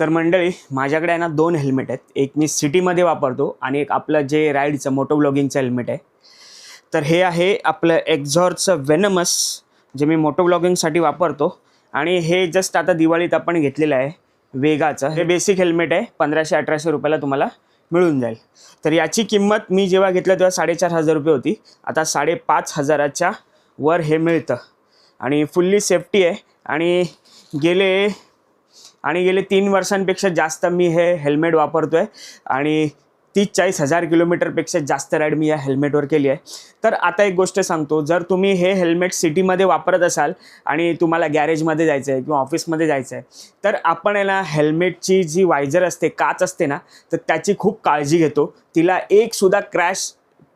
तर मंडळी माझ्याकडे आहे ना दोन हेल्मेट आहेत. एक मी सिटीमध्ये वापरतो आणि एक आपलं जे राईडचं मोटो ब्लॉगिंगचं हेल्मेट आहे. तर हे आहे आपलं एक्झॉरचं वेनमस जे मी मोटो ब्लॉगिंगसाठी वापरतो. आणि हे जस्ट आता दिवाळीत आपण घेतलेलं आहे वेगाचं. हे बेसिक हेल्मेट आहे पंधराशे अठराशे रुपयाला तुम्हाला मिळून जाईल. तर याची किंमत मी जेव्हा घेतलं तेव्हा साडेचार हजार रुपये होती. आता साडेपाच हजाराच्या वर हे मिळतं. आणि फुल्ली सेफ्टी आहे. आणि गेले आणि गेले तीन वर्षांपेक्षा जास्त मी हे हेल्मेट वापरतो आहे आणि तीस चाळीस हजार किलोमीटरपेक्षा जास्त राईड मी या हेल्मेटवर केली आहे. तर आता एक गोष्ट सांगतो जर तुम्ही हे हेल्मेट सिटीमध्ये वापरत असाल आणि तुम्हाला गॅरेजमध्ये जायचं आहे किंवा ऑफिसमध्ये जायचं आहे तर आपण याला हेल्मेटची जी वायझर असते काच असते ना तर त्याची खूप काळजी घेतो. तिला एकसुद्धा क्रॅश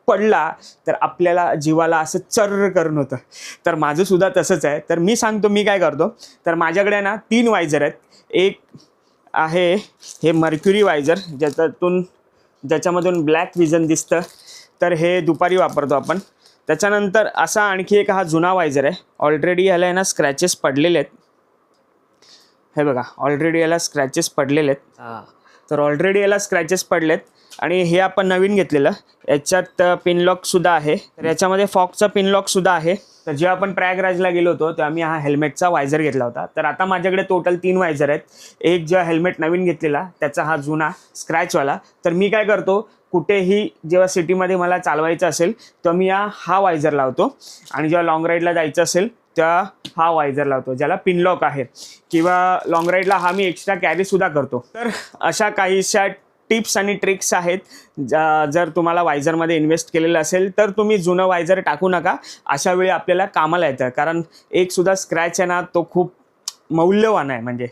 पडला तर आपल्याला जीवाला असं चर्र करून होतं. तर माझं सुद्धा तसंच आहे. तर मी सांगतो मी काय करतो तर माझ्याकडे ना तीन वायझर आहेत. एक आहे हे मर्क्युरी वायझर ज्याच्यातून ज्याच्यामधून ब्लॅक विजन दिसतं. तर हे दुपारी वापरतो आपण. त्याच्यानंतर असा आणखी एक हा जुना वायझर आहे. ऑलरेडी ह्याला आहे ना स्क्रॅचेस पडलेले आहेत. हे बघा ऑलरेडी याला स्क्रॅचेस पडलेले आहेत. तर ऑलरेडी याला स्क्रॅचेस पडलेत. आणि हे आपण नवीन घेतलेलं. याच्यात पिनलॉकसुद्धा आहे. तर याच्यामध्ये फॉकचा पिनलॉकसुद्धा आहे. तर जेव्हा आपण प्रयागराजला गेलो होतो तेव्हा मी हा हेल्मेटचा वायझर घेतला होता. तर आता माझ्याकडे टोटल तीन वायझर आहेत. एक जेव्हा हेल्मेट नवीन घेतलेला त्याचा हा जुना स्क्रॅचवाला तर मी काय करतो कुठेही जेव्हा सिटीमध्ये मला चालवायचं असेल तेव्हा मी हा हा वायझर लावतो. आणि जेव्हा लाँग राईडला जायचं असेल त्या हा वायझर लावतो ज्याला पिनलॉक आहे. किंवा लॉंग राईडला हा मी एक्स्ट्रा कॅरीसुद्धा करतो. तर अशा काहीशा टिप्स आणि ट्रिक्स आहेत ज्या- जर तुम्हाला वायझरमध्ये इन्व्हेस्ट केलेलं असेल तर तुम्ही जुनं वायझर टाकू नका. अशा वेळी आपल्याला कामाला येतं कारण एकसुद्धा स्क्रॅच आहे ना तो खूप मौल्यवान आहे म्हणजे.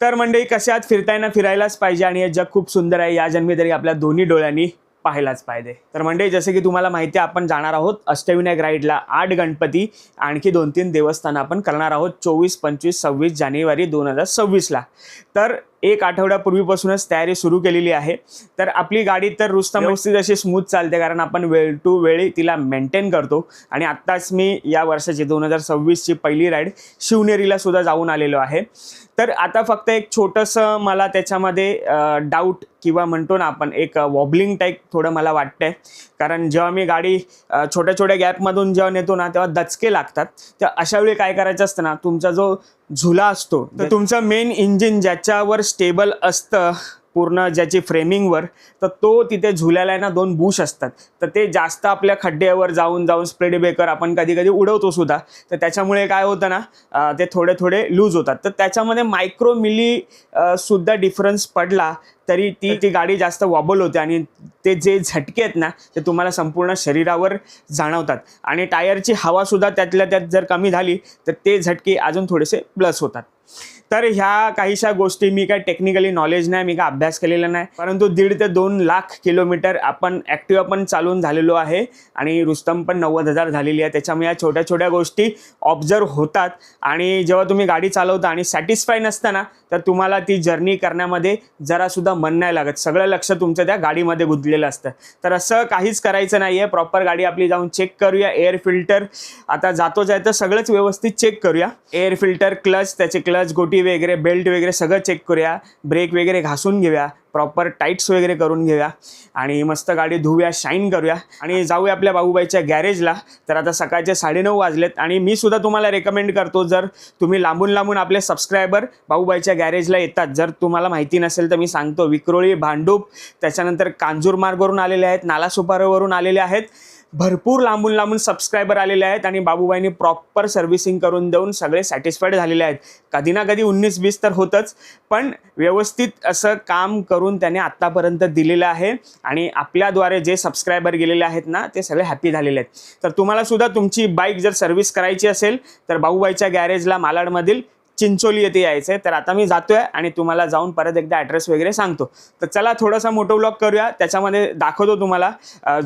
तर मंडळी कशात फिरताना फिरायलाच पाहिजे आणि हे जग खूप सुंदर आहे. या जन्मी तरी आपल्या दोन्ही डोळ्यांनी पाहायलाच पाहिजे. तर म्हणजे जसे की तुम्हाला माहिती आहे आपण जाणार आहोत अष्टविनायक राईडला आठ गणपती आणखी दोन तीन देवस्थानं आपण करणार आहोत चोवीस पंचवीस सव्वीस जानेवारी दोन हजार सव्वीसला. तर एक आठवड्यापूर्वीपासूनच तयारी सुरू केलेली आहे. तर आपली गाडी तर रुस्तम व्यवस्थित अशी स्मूथ चालते कारण आपण वेळ टू वेळी तिला मेंटेन करतो. आणि आत्ताच मी या वर्षाची दोन हजार सव्वीसची पहिली राईड शिवनेरीला सुद्धा जाऊन आलेलो आहे. तर आता फक्त एक छोटंसं मला त्याच्यामध्ये डाऊट किंवा म्हणतो ना आपण एक वॉबलिंग टाईप थोडं मला वाटतंय. कारण जेव्हा मी गाडी छोट्या छोट्या गॅपमधून जेव्हा नेतो ना तेव्हा दचके लागतात. तर अशा वेळी काय करायचं असतं ना तुमचा जो झुला असतो. तर तुमचं मेन इंजिन ज्याच्यावर स्टेबल असतं पूर्ण ज्याची फ्रेमिंगवर तर तो तिथे झुल्याला आहे ना दोन बुश असतात. तर ते जास्त आपल्या खड्ड्यावर जाऊन जाऊन स्प्रेड ब्रेकर आपण कधी कधी उडवतो सुद्धा. तर त्याच्यामुळे काय होतं ना ते थोडे थोडे लूज होतात. तर त्याच्यामध्ये मायक्रो मिली सुद्धा डिफरन्स पडला तरी ती ती गाडी जास्त वॉबल होते आणि ते जे झटके आहेत ना ते तुम्हाला संपूर्ण शरीरावर जाणवतात. आणि टायरची हवासुद्धा त्यातल्या त्यात जर कमी झाली तर ते झटके अजून थोडेसे प्लस होतात. तर ह्या काहीशा गोष्टी मी काय टेक्निकली नॉलेज नाही मी काय अभ्यास केलेला नाही. परंतु दीड ते दोन लाख किलोमीटर आपण ॲक्टिवा पण चालून झालेलो आहे आणि रुस्तम पण नव्वद हजार झालेली आहे. त्याच्यामुळे या छोट्या छोट्या गोष्टी ऑब्झर्व होतात. आणि जेव्हा तुम्ही गाडी चालवता आणि सॅटिस्फाय नसताना तर तुम्हाला ती जर्नी करण्यामध्ये जरासुद्धा मन नाही लागत. सगळं लक्ष तुमचं त्या गाडीमध्ये गुंतलेलं असतं. तर असं काहीच करायचं नाही आहे प्रॉपर गाडी आपली जाऊन चेक करूया. एअर फिल्टर आता जातो जाय तर सगळंच व्यवस्थित चेक करूया. एअर फिल्टर क्लच त्याचे क्लच गोटी वगैरे बेल्ट वगैरे सगळं चेक करूया. ब्रेक वगैरे घासून घेऊया. प्रॉपर टाईट्स वगैरे करून घेऊया. आणि मस्त गाडी धुवूया शाईन करूया. आणि जाऊया आपल्या बाबूबाईच्या गॅरेजला तर आता सकाळचे साडेनऊ वाजलेत आणि मी सुद्धा तुम्हाला रेकमेंड करतो जर तुम्ही लांबून लांबून आपले सबस्क्रायबर बाबूबाईच्या गॅरेजला येतात जर तुम्हाला माहिती नसेल तर मी सांगतो विक्रोळी भांडूप त्याच्यानंतर कांजूरमार्गवरून आलेले आहेत नालासुपारवरून आलेले आहेत. भरपूर लांबून लांबून सबस्क्रायबर आलेले आहेत आणि बाबूबाईंनी प्रॉपर सर्व्हिसिंग करून देऊन सगळे सॅटिस्फाईड झालेले आहेत. कधी ना कधी उन्नीस वीस तर होतंच पण व्यवस्थित असं काम करून त्याने आत्तापर्यंत दिलेलं आहे आणि आपल्याद्वारे जे सबस्क्रायबर गेलेले आहेत ना ते सगळे हॅपी झालेले आहेत. तर तुम्हाला सुद्धा तुमची बाईक जर सर्व्हिस करायची असेल तर बाबूबाईच्या गॅरेजला मालाडमधील चिंचोली येथे यायचं आहे तर आता मी जातोय आणि तुम्हाला जाऊन परत एकदा ॲड्रेस वगैरे सांगतो. तर चला थोडासा मोटो ब्लॉग करूया. त्याच्यामध्ये दाखवतो तुम्हाला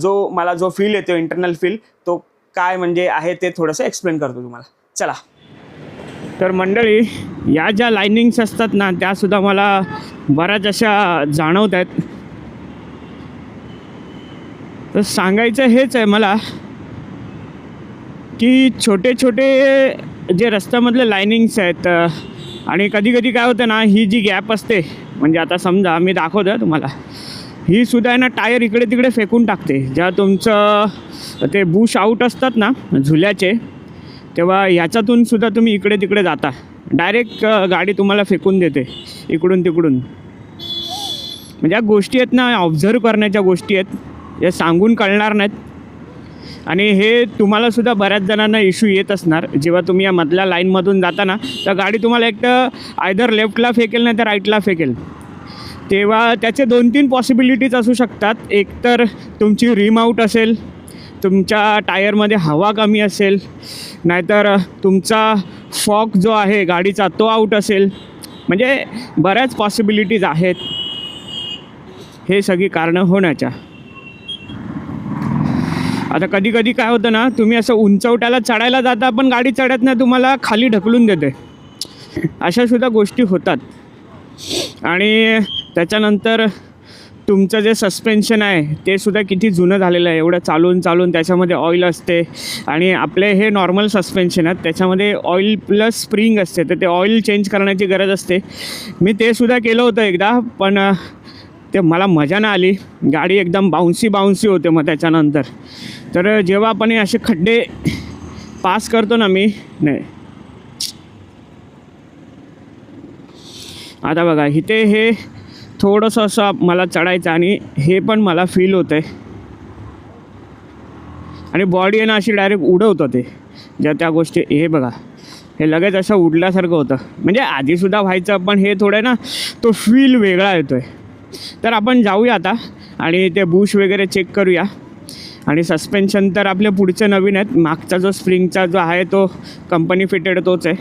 जो मला जो फील येतो इंटरनल फील तो काय म्हणजे आहे ते थोडंसं एक्सप्लेन करतो तुम्हाला. चला. तर मंडळी या ज्या लाईनिंग्स असतात ना त्यासुद्धा मला बऱ्याच अशा जाणवत आहेत तर सांगायचं हेच आहे मला की छोटे छोटे जे रस्त्यामधले लायनिंग्स आहेत आणि कधी कधी काय होतं ना ही जी गॅप असते म्हणजे आता समजा मी दाखवतो आहे तुम्हाला ही सुद्धा आहे ना टायर इकडे तिकडे फेकून टाकते. जेव्हा तुमचं ते बुश आऊट असतात ना झुल्याचे तेव्हा ह्याच्यातून सुद्धा तुम्ही इकडे तिकडे जाता डायरेक्ट गाडी तुम्हाला फेकून देते इकडून तिकडून म्हणजे या गोष्टी आहेत ना ऑब्झर्व करण्याच्या गोष्टी आहेत या सांगून कळणार नाहीत. आणि हे तुम्हालासुद्धा बऱ्याच जणांना इश्यू येत असणार. जेव्हा तुम्ही या मधल्या लाईनमधून जाताना तर गाडी तुम्हाला एक तर आयदर लेफ्टला फेकेल नाही तर राईटला फेकेल. तेव्हा त्याचे दोन तीन पॉसिबिलिटीज असू शकतात. एक तर तुमची रिम आऊट असेल तुमच्या टायरमध्ये हवा कमी असेल नाहीतर तुमचा फॉक जो आहे गाडीचा तो आऊट असेल. म्हणजे बऱ्याच पॉसिबिलिटीज आहेत. हे सगळी कारणं होण्याच्या. आता कधी कधी काय होतं ना तुम्ही असं उंचवट्याला चढायला जाता पण गाडी चढत नाही तुम्हाला खाली ढकलून देते. अशासुद्धा गोष्टी होतात. आणि त्याच्यानंतर तुमचं जे सस्पेन्शन आहे ते सुद्धा किती जुनं झालेलं आहे. एवढं चालून चालून त्याच्यामध्ये ऑइल असते. आणि आपले हे नॉर्मल सस्पेन्शन आहेत त्याच्यामध्ये ऑइल प्लस स्प्रिंग असते. तर ते ऑइल चेंज करण्याची गरज असते. मी ते सुद्धा केलं होतं एकदा पण ते मला मजा नाही आली. गाडी एकदम बाउन्सी बाउन्सी होते मग त्याच्यानंतर. तर जेव्हा आपण हे असे खड्डे पास करतो ना मी नाही. आता बघा इथे हे थोडंसं असं मला चढायचं आणि हे पण मला फील होतं आहे आणि बॉडी आहे ना अशी डायरेक्ट उडवतं ते. ज्या त्या गोष्टी हे बघा. हे लगेच असं उडल्यासारखं होतं. म्हणजे आधीसुद्धा व्हायचं पण हे थोडं ना तो फील वेगळा येतो आहे तर आपण जाऊया आता आणि ते बुश वगैरे चेक करूया. आणि सस्पेन्शन तर आपले पुढचे नवीन आहेत. मागचा जो स्प्रिंगचा जो आहे तो कंपनी फिटेड तोच आहे.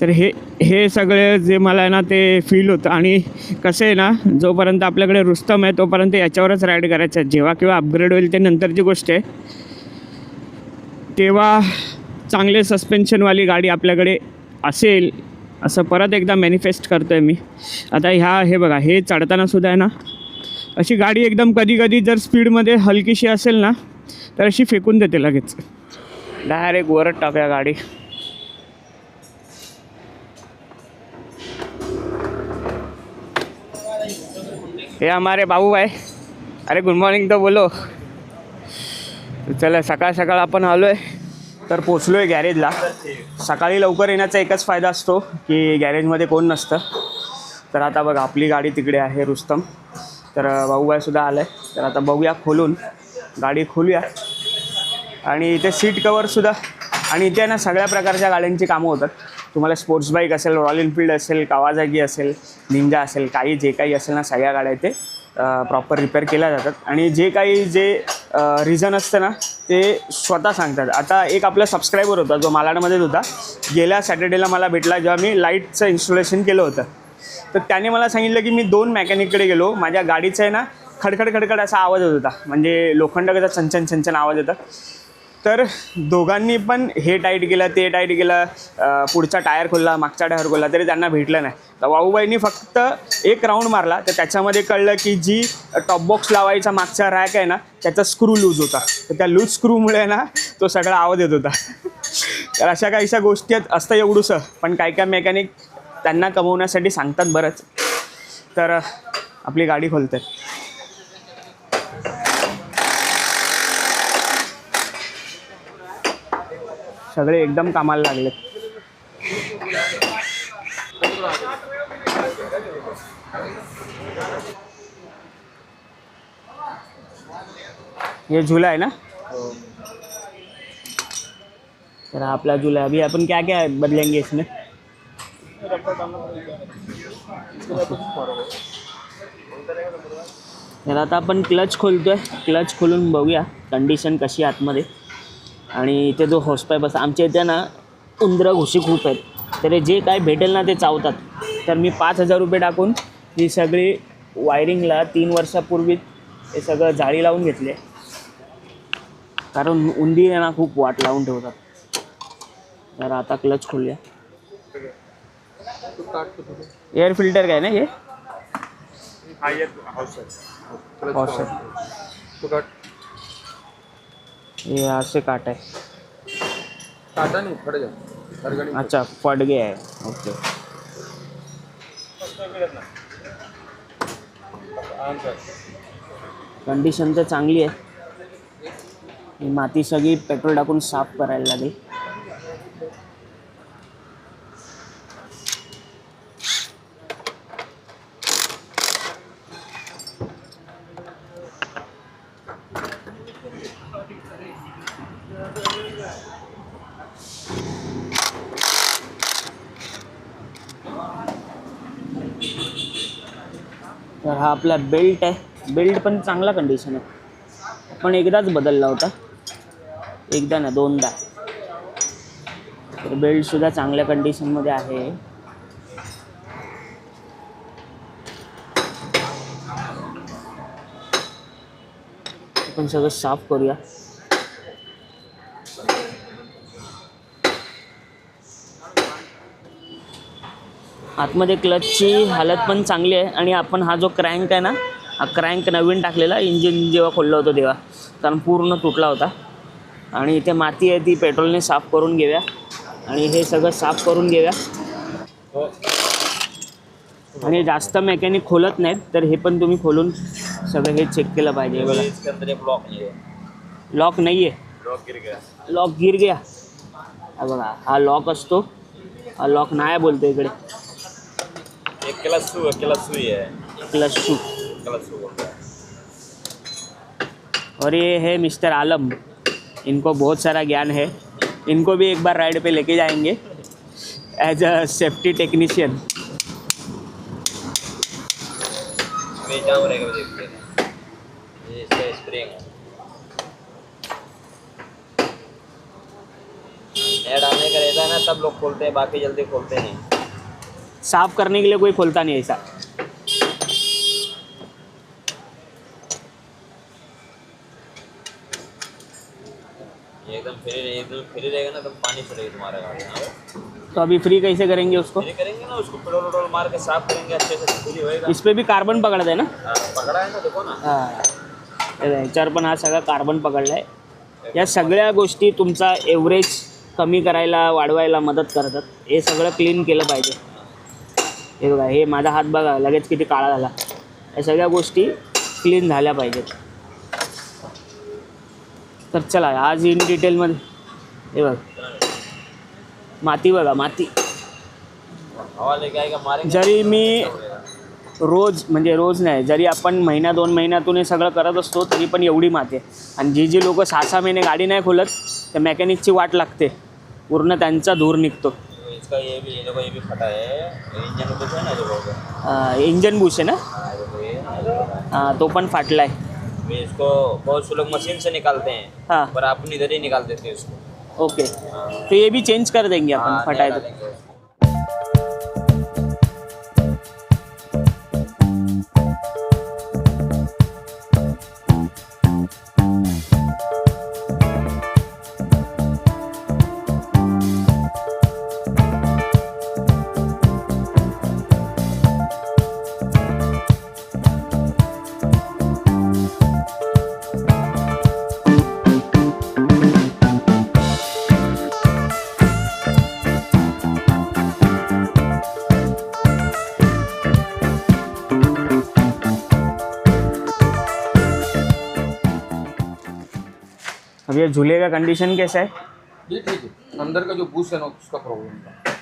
तर हे हे सगळे जे मला आहे ना ते फील होतं. आणि कसं आहे ना जोपर्यंत आपल्याकडे रुस्तम आहे तोपर्यंत याच्यावरच राईड करायचं आहे. जेव्हा किंवा अपग्रेड होईल ते नंतरची गोष्ट आहे. तेव्हा चांगले सस्पेन्शनवाली गाडी आपल्याकडे असेल असं परत एकदा मॅनिफेस्ट करतो आहे मी. आता ह्या हे बघा हे चढताना सुद्धा आहे ना अशी गाडी एकदम कधी कधी जर स्पीडमध्ये हलकीशी असेल ना तर अशी फेकून देते लगेच. डायरेक्ट वरच टाकूया गाडी. हे हमारे बाबू भाई. अरे गुड मॉर्निंग तर बोलो. चला सकाळ सकाळ आपण आलो आहे तर पोचलो आहे गॅरेजला. सकाळी लवकर येण्याचा एकच फायदा असतो की गॅरेजमध्ये कोण नसतं. तर आता बघा आपली गाडी तिकडे आहे रुस्तम. तर भाऊबाईसुद्धा आलं आहे तर आता बघूया खोलून. गाडी खोलूया. आणि इथे सीट कवरसुद्धा आणि इथे ना सगळ्या प्रकारच्या गाड्यांची कामं होतात. तुम्हाला स्पोर्ट्स बाईक असेल रॉयल एनफिल्ड असेल कावाजागी असेल निंजा असेल काही जे काही असेल ना सगळ्या गाड्या इथे प्रॉपर रिपेअर केल्या जातात. आणि जे काही जे रिझन असतं ना ते स्वतः सांगतात. आता एक आपला सबस्क्रायबर होता जो मालाडमध्येच होता. गेल्या सॅटर्डेला मला भेटला जेव्हा मी लाईटचं इन्स्टॉलेशन केलं होतं. तर त्याने मला सांगितलं की मी दोन मॅकॅनिककडे गेलो. माझ्या गाडीचा आहे ना खडखड खडखड असा आवाज होत होता. म्हणजे लोखंड कसा चंचन चंचन आवाज येतं. तर दोघांनी पण हे टाईट केलं ते टाईट केलं. पुढचा टायर खोलला मागचा टायर खोलला तरी त्यांना भेटलं नाही. तर वाऊबाईंनी फक्त एक राऊंड मारला. तर त्याच्यामध्ये कळलं की जी टॉप बॉक्स लावायचा मागचा रॅक आहे ना त्याचा स्क्रू लूज होता. तर त्या लूज स्क्रूमुळे ना तो सगळा आवाज येत होता. तर अशा काहीशा गोष्टी आहेत. असतं एवढूसं. पण काय काय मेकॅनिक त्यांना कमवण्यासाठी सांगतात बरंच. तर आपली गाडी खोलते सगळे एकदम कामाला लागले ये झूला है ना? तर आपला झूला अभी अपन क्या क्या बदलेंगे इसमें? तर आता क्लच खोलतोय. क्लच खोलून बघूया कंडिशन कशी आतमध्ये. आणि इथे जो हॉसपाईप असतो आमच्या इथे ना उंदरं घुशी खूप आहेत. तर जे काय भेटेल ना ते चावतात. तर मी पाच हजार रुपये टाकून ही सगळी वायरिंगला तीन वर्षापूर्वी हे सगळं जाळी लावून घेतले कारण उंदी आहे ना खूप वाट लावून ठेवतात. तर आता क्लच खोलूया. एअर फिल्टर काय ना हे? हॉस हे असे काट आहे. काटा नाही जा गाडी अच्छा फडगे आहे. ओके. कंडिशन तर चांगली आहे. ही माती सगळी पेट्रोल टाकून साफ करायला लागेल तर हा आपला बेल्ट आहे. बेल्ट पण चांगला कंडिशन आहे. पण एकदाच बदलला होता. एकदा ना दोनदा. तर बेल्टसुद्धा चांगल्या कंडिशनमध्ये आहे. आपण सगळं साफ करूया. आतमध्ये क्लचची हालत पण चांगली आहे आणि आपण हा जो क्रँक आहे ना हा क्रँक नवीन टाकलेला इंजिन जेव्हा खोललं होतं तेव्हा कारण पूर्ण तुटला होता. आणि इथे माती आहे ती पेट्रोलने साफ करून घेऊया. आणि हे सगळं साफ करून घेऊया. आणि जास्त मेकॅनिक खोलत नाहीत तर हे पण तुम्ही खोलून सगळं हे चेक केलं पाहिजे बघा. लॉक नाही आहे लॉक गिर गया. बघा हा लॉक असतो. हा लॉक नाही बोलतो इकडे. एक है है और ये है मिस्टर आलम। इनको बहुत सारा ज्ञान है। इनको भी एक बार राइड पे लेके जाएँगे। एज अ सेफ्टी टेक्नीशियन डालने का रहता है ना तब लोग खोलते हैं बाकी जल्दी खोलते नहीं। साफ करने के लिए कोई खोलता नहीं ऐसा। ये एकदम फ्री एकदम फ्री रहेगा ना तो पानी चलेगी तुम्हारा गाड़ी तो अभी फ्री कैसे करेंगे उसको? फ्री करेंगे ना उसको पेट्रोल वेट्रोल मार के साफ करेंगे अच्छे से फ्री होएगा। इस पे भी कार्बन पकडत आहे ना पकड़ा है ना देखो ना। हा। बघा, ह्याच्यावर पण हा सगळा कार्बन पकडला आहे या सगळ्या गोष्टी तुमचा एव्हरेज कमी करायला वाढवायला मदत करतात. हे सगळं क्लीन केलं पाहिजे. हे बघा हे माझा हात बघा लगेच किती काळा झाला. या सगळ्या गोष्टी क्लीन झाल्या पाहिजेत. तर चला आज इन डिटेलमध्ये हे बघ. माती बघा माती. जरी मी रोज म्हणजे रोज नाही जरी आपण महिना दोन महिन्यातून हे सगळं करत असतो तरी पण एवढी माती आहे. आणि जी जी लोक सहा सहा महिने गाडी नाही खोलत त्या मेकॅनिकची वाट लागते. पूर्ण त्यांचा धूर निघतो. इसका ये भी ये देखो ये भी फटा है। इंजन बूस है ना देखो हाँ? इंजन बुश है ना? हाँ, अं, तो पण फाटला है। इसको बहुत से लोग मशीन से निकालते हैं हाँ। पर आप इधर ही निकाल देते हैं इसको। ओके। हाँ, तो ये भी चेंज कर देंगे हाँ, अपन फटाए नया तो अब ये झूले का कंडीशन कैसा है? ये ठीक है। अंदर का जो बूस्ट है ना उसका प्रॉब्लम था।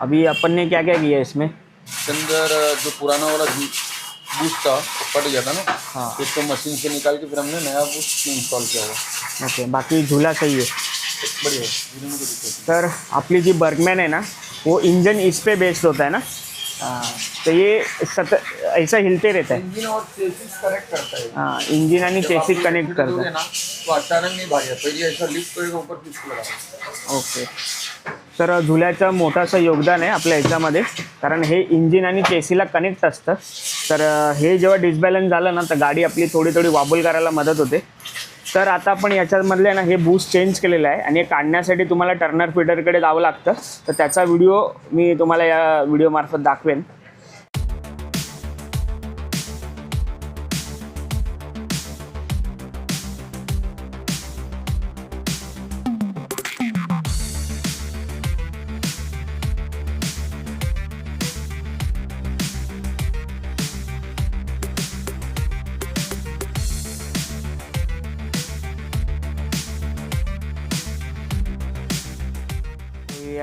अभी अपन ने क्या क्या किया इसमें? इसके अंदर जो पुराना वाला बूस्ट था फट गया था ना। हाँ। इसको मशीन से निकाल के फिर हमने नया बूस्ट इंस्टॉल किया हुआ। ओके बाकी झूला सही है। बढ़िया है तर आपली जी बर्गमॅन आहे ना वो इंजन इस पे बेस्ड होता है ना? हाँ, तो ये सत ऐसा हिलते रहता है इंजन और चेसिस कनेक्ट करता है हाँ इंजिन आणि आप कनेक्ट करता. है ना तो अचानक नहीं भागेगा पहले ऐसा लिफ्ट करेगा ऊपर लगा ओके. तर झुल्याचं मोठंसं योगदान आहे आपल्या ह्याच्यामध्ये कारण हे इंजिन आणि चेसीला कनेक्ट असतं. तर हे जेव्हा डिसबॅलन्स झालं ना तर गाडी आपली थोडी थोडी वाबल करायला मदत होते. तर आता आपण याच्यामधले ना हे बूस्ट चेंज केलेलं आहे आणि हे काढण्यासाठी तुम्हाला टर्नर फिटरकडे जावं लागतं. तर त्याचा व्हिडिओ मी तुम्हाला या व्हिडिओमार्फत दाखवेन.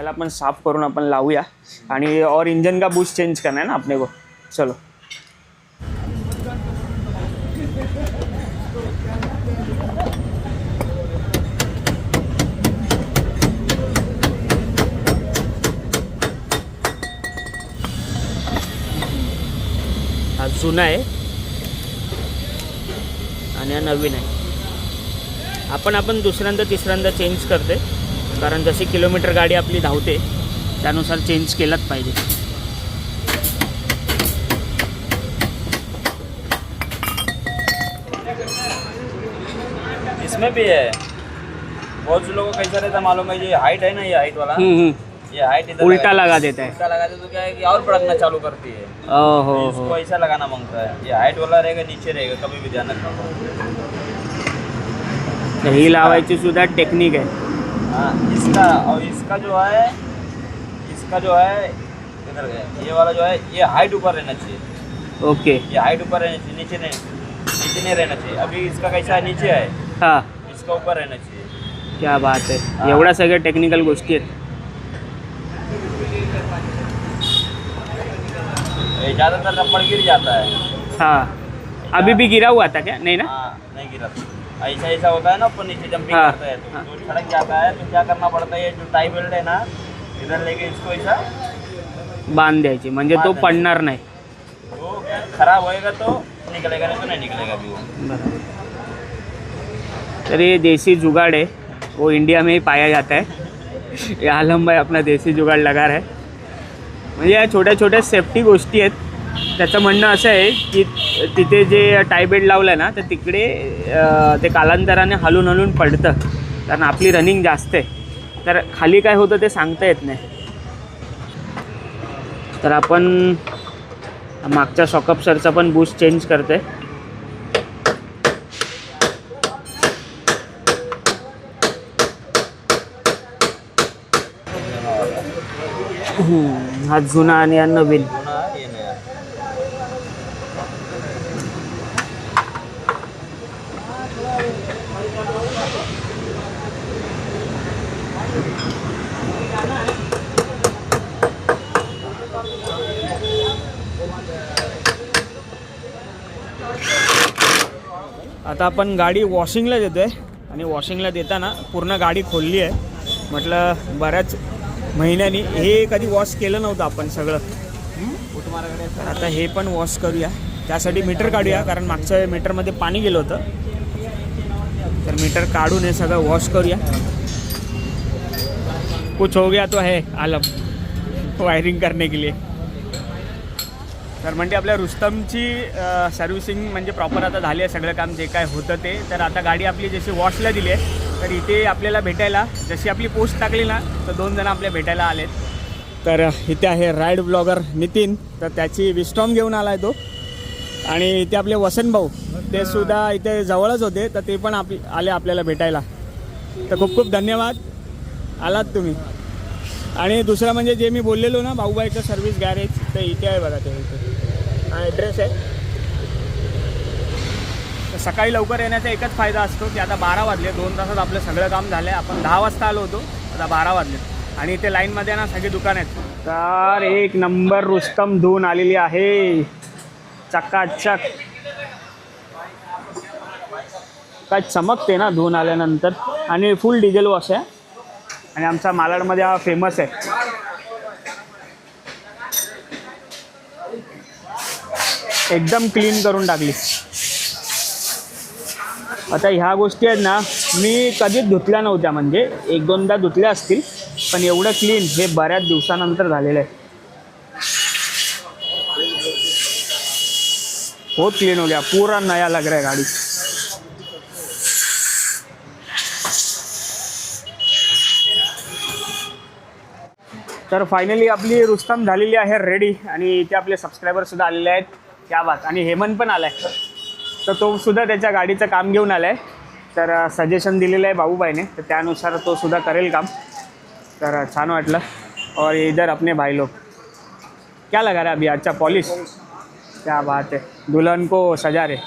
याला पण साफ करून आपण लावूया. आणि और इंजन का बूस्ट चेंज करना है ना अपने को. चलो. हा जुना आहे. आणि हा नवीन आहे. आपण आपण दुसऱ्यांदा तिसऱ्यांदा चेंज करते कारण जशी किलोमीटर गाडी आपली धावते त्यानुसार चेंज केलाच पाहिजे. इसमें भी है। बहुत से लोगों को कैसा रहता मालूम है ये हाइट है ना ये हाइट वाला? ये हाइट इधर उल्टा लगा देता है। उल्टा लगा दे तो क्या है कि और चालू करती है। ओहो इसको हो। ऐसा लगाना मांगता है। ये हाइट वाला रहेगा नीचे रहेगा कभी भी ध्यान रखना। तर ही लावायची सुद्धा टेक्निक आहे हाँ इसका और इसका जो है इसका जो है इधर गया ये वाला जो है ये हाइट ऊपर रहना चाहिए। ओके ये हाइट ऊपर रहना चाहिए नीचे नहीं नीचे नहीं रहना चाहिए। अभी इसका कैसा है नीचे है? हाँ। इसका ऊपर रहना चाहिए। क्या बात आहे एवढ्या सगळ्या टेक्निकल गोष्टी आहेत. ये ज़्यादातर रबड़ गिर जाता है। हाँ. अभी भी गिरा हुआ था क्या? नहीं ना? हाँ नहीं गिरा ऐसा ऐसा होता है ना ऊपर नीचे जंपिंग हाँ, करता है तो हाँ। जो सड़क जाता है तो क्या करना पड़ता है ये जो टाई बेल्ट है ना इधर लेके इसको ऐसा बांध द्यायची म्हणजे तो बांध. पडणार नाही. वो खराब होएगा तो निकलेगा नहीं तो नहीं निकलेगा भी वो। बराबर तर ये देसी जुगाड़ है वो इंडिया में ही पाया जाता है ये आलम भाई अपना देसी जुगाड़ लगा रहा है म्हणजे या छोट्या छोट्या सेफ्टी गोष्टी आहेत. त्याचं म्हणणं असं आहे की तिथे जे टायबेड लावलं आहे ना तर तिकडे ते कालांतराने हलून हलून पडतं. कारण आपली रनिंग जास्त आहे. तर खाली काय होतं ते सांगता येत नाही. तर आपण मागच्या सॉकअपसरचा पण बूस्ट चेंज करते हा जुना आणि हा नवीन. आता आपण गाडी वॉशिंगला देतोय. आणि वॉशिंगला देताना पूर्ण गाडी खोलली आहे. म्हटलं बऱ्याच महिन्यांनी हे कधी वॉश केलं नव्हतं आपण सगळं. तर आता हे पण वॉश करूया. त्यासाठी मीटर काढूया कारण मागच्या मीटरमध्ये पाणी गेलं होतं. तर मीटर काढून हे सगळं वॉश करूया. कुछ हो गया तो है आलम वायरिंग करने के लिए। तर म्हणजे आपल्या रुस्तमची सर्व्हिसिंग म्हणजे प्रॉपर आता झाली आहे सगळं काम जे काय होतं ते. तर आता गाडी आपली जशी वॉशला दिली आहे तर इथे आपल्याला भेटायला जशी आपली पोस्ट टाकली ना तर दोन जण आपल्या भेटायला आलेत. तर इथे आहे राईड ब्लॉगर नितीन तर त्याची विस्टॉम घेऊन आला आहे तो. आणि इथे आपले वसंत भाऊ ते सुद्धा इथे जवळच होते तर ते पण आप आले आपल्याला भेटायला. तर खूप खूप धन्यवाद. आलात तुम्ही. आणि दुसरं म्हणजे जे मी बोललेलो ना भाऊबाईचं सर्व्हिस गॅरेज तर इथे आहे बघा ते हा ॲड्रेस आहे. सकाळी लवकर येण्याचा एकच फायदा असतो की आता बारा वाजले दोन तासात आपलं सगळं काम झालं आहे आपण दहा वाजता आलो होतो आता बारा वाजले. आणि इथे लाईनमध्ये ना सगळी दुकान आहेत. तर एक नंबर रुस्तम धुवून आलेली आहे. चकाचक. काय चमकते ना धुवून आल्यानंतर. आणि फुल डिझेल वॉश आहे. आणि आमचा मालाडमध्ये हा फेमस आहे. एकदम क्लीन करून टाकली. आता ह्या गोष्टी आहेत ना मी कधीच धुतल्या नव्हत्या. म्हणजे एक दोनदा धुतल्या असतील पण एवढं क्लीन हे बऱ्याच दिवसानंतर झालेलं आहे. बहुत क्लीन हो गया पूरा नया लग रहा है गाड़ी. तर फायनली आपली रुस्तम झालेली आहे रेडी आणि इथे आपले सबस्क्रायबरसुद्धा आलेले आहेत. त्या बात आणि हेमंत पण आला आहे तर तो सुद्धा त्याच्या गाडीचं काम घेऊन आलाय. तर सजेशन दिलेलं आहे भाऊबाईने. तर त्यानुसार तो सुद्धा करेल काम. तर छान वाटलं. और इधर अपने भाई लोग. क्या लगा रहा अभी अच्छा पॉलिश क्या बात है. दुल्हन को सजा रहे.